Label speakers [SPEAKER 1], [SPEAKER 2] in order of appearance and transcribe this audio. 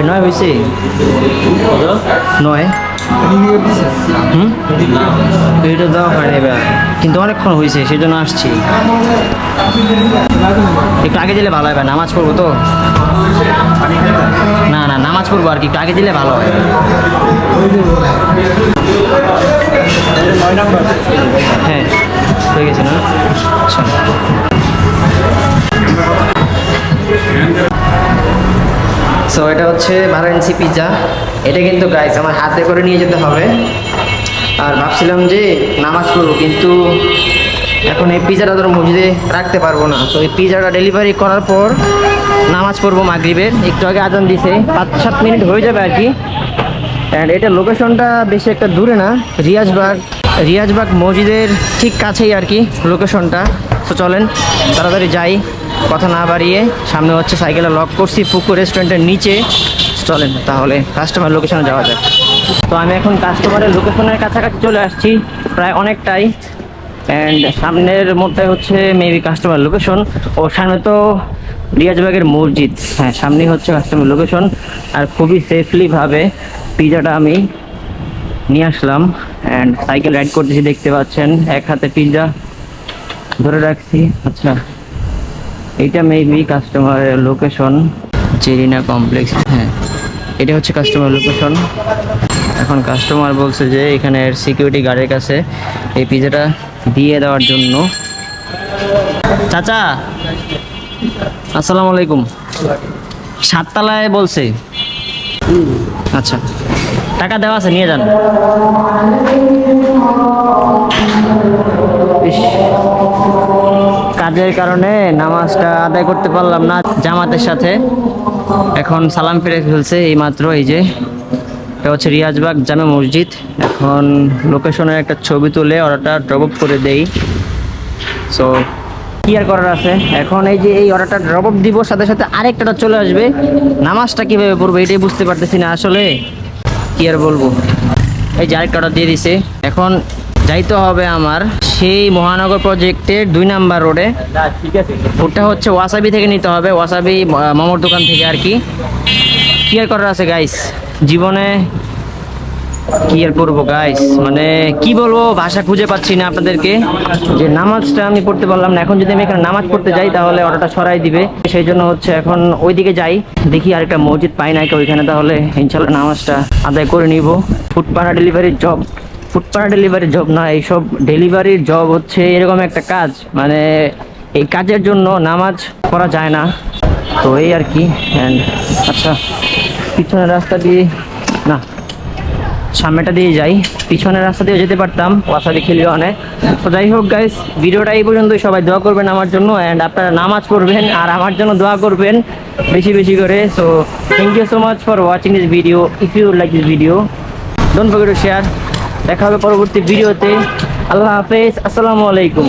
[SPEAKER 1] ভাই নয় হয়েছে নয়? এটা দেওয়া হয় এবার। কিন্তু অনেকক্ষণ হয়েছে সেই জন্য আসছি। একটু আগে দিলে ভালো হবে নামাজ পড়ব তো? না না, নামাজ পড়ব আর কি, একটু আগে দিলে ভালো হয়। হ্যাঁ হয়ে গেছে না? সো এটা হচ্ছে ভারেন্সি পিৎজা এটা কিন্তু গাইস আমার হাতে করে নিয়ে যেতে হবে। আর ভাবছিলাম যে নামাজ পড়ব, কিন্তু এখন এই পিজাটা ধরো মসজিদে রাখতে পারব না। তো এই পিজাটা ডেলিভারি করার পর নামাজ পড়ব মাগরিবের একটু আগে আজান দিছে পাঁচ সাত মিনিট হয়ে যাবে আর কি। অ্যান্ড এটা লোকেশনটা বেশি একটা দূরে না, রিয়াজবাগ। রিয়াজবাগ মসজিদের ঠিক কাছেই আর কি লোকেশনটা তো চলেন, তাড়াতাড়ি যাই। কথা না বাড়িয়ে সামনে হচ্ছে সাইকেলে লক করছি, পুকুর রেস্টুরেন্টের নিচে। চলেন তাহলে কাস্টমার লোকেশনে যাওয়া যাক। তো আমি এখন কাস্টমারের লোকেশনের কাছাকাছি চলে আসছি, প্রায় অনেকটাই। অ্যান্ড সামনের মধ্যে হচ্ছে মেবি কাস্টমার লোকেশন ও সামনে তো রিয়াজবাগের মসজিদ। হ্যাঁ সামনেই হচ্ছে কাস্টমার লোকেশন আর খুবই সেফলিভাবে পিজাটা আমি নিয়ে আসলাম। অ্যান্ড সাইকেল রাইড করতেছি, দেখতে পাচ্ছেন। এক হাতে পিৎজা ধরে রাখছি। আচ্ছা। এইটা মেবি কাস্টমার লোকেশন চেরিনা কমপ্লেক্স হ্যাঁ। এটা হচ্ছে কাস্টমার লোকেশন এখন কাস্টমার বলছে যে এখানে সিকিউরিটি গার্ডের কাছে এই পিজাটা দিয়ে দেওয়ার জন্য। চাচা আসসালামু আলাইকুম। সাততলায় বলছে। আচ্ছা টাকা দেওয়া আছে নিয়ে যান। ইস, কাজের কারণে নামাজটা আদায় করতে পারলাম না জামাতের সাথে। এখন সালাম ফিরে ফেলছে এই মাত্র এই যে, এটা হচ্ছে রিয়াজবাগ জামে মসজিদ। এখন লোকেশনের একটা ছবি তুলে অর্ডারটা ড্রপ আপ করে দেই। সো কি আর করার আছে? এখন এই যে এই অর্ডারটা ড্রপ আপ দিব, সাথে সাথে আরেকটা চলে আসবে। নামাজটা কীভাবে পড়ব এটাই বুঝতে পারতেছি না। আসলে কি আর বলব? এই যে আরেকটা অর্ডার দিয়ে দিছে। এখন যাইতে হবে আমার সেই মহানগর প্রজেক্টের দুই নাম্বার রোডে। ওটা হচ্ছে ওয়াসাবি থেকে নিতে হবে, ওয়াসাবি মোমোর দোকান থেকে আর কি। কি আর করার আছে গাইস জীবনে কি আর করব গাইস মানে কি বলব, ভাষা খুঁজে পাচ্ছি না আপনাদেরকে। যে নামাজটা আমি পড়তে পারলাম না, এখন যদি আমি এখানে নামাজ পড়তে যাই তাহলে অর্ডারটা সরাই দিবে। সেই জন্য হচ্ছে এখন ওইদিকে যাই, দেখি আরেকটা মসজিদ পাই না ওইখানে, তাহলে ইনশাল্লাহ নামাজটা আদায় করে নিব। ফুডপাড়া ডেলিভারির জব ফুডপাড়া ডেলিভারির জব না, এইসব ডেলিভারির জব হচ্ছে এরকম একটা কাজ। মানে এই কাজের জন্য নামাজ পড়া যায় না। তো এই আর কি অ্যান্ড আচ্ছা পিছনের রাস্তা দিয়ে, না, সামনেটা দিয়ে যাই। পিছনের রাস্তা দিয়ে যেতে পারতাম, ওয়াসাবি খেলিও অনেক তো যাই হোক গাইস ভিডিওটা এই পর্যন্তই। সবাই দোয়া করবেন আমার জন্য অ্যান্ড আপনারা নামাজ পড়বেন, আর আমার জন্য দোয়া করবেন বেশি বেশি করে। So thank you so much for watching this video if you like this video don't forget to share দেখা হবে পরবর্তী ভিডিওতে। আল্লাহ হাফেজ আসসালামু আলাইকুম।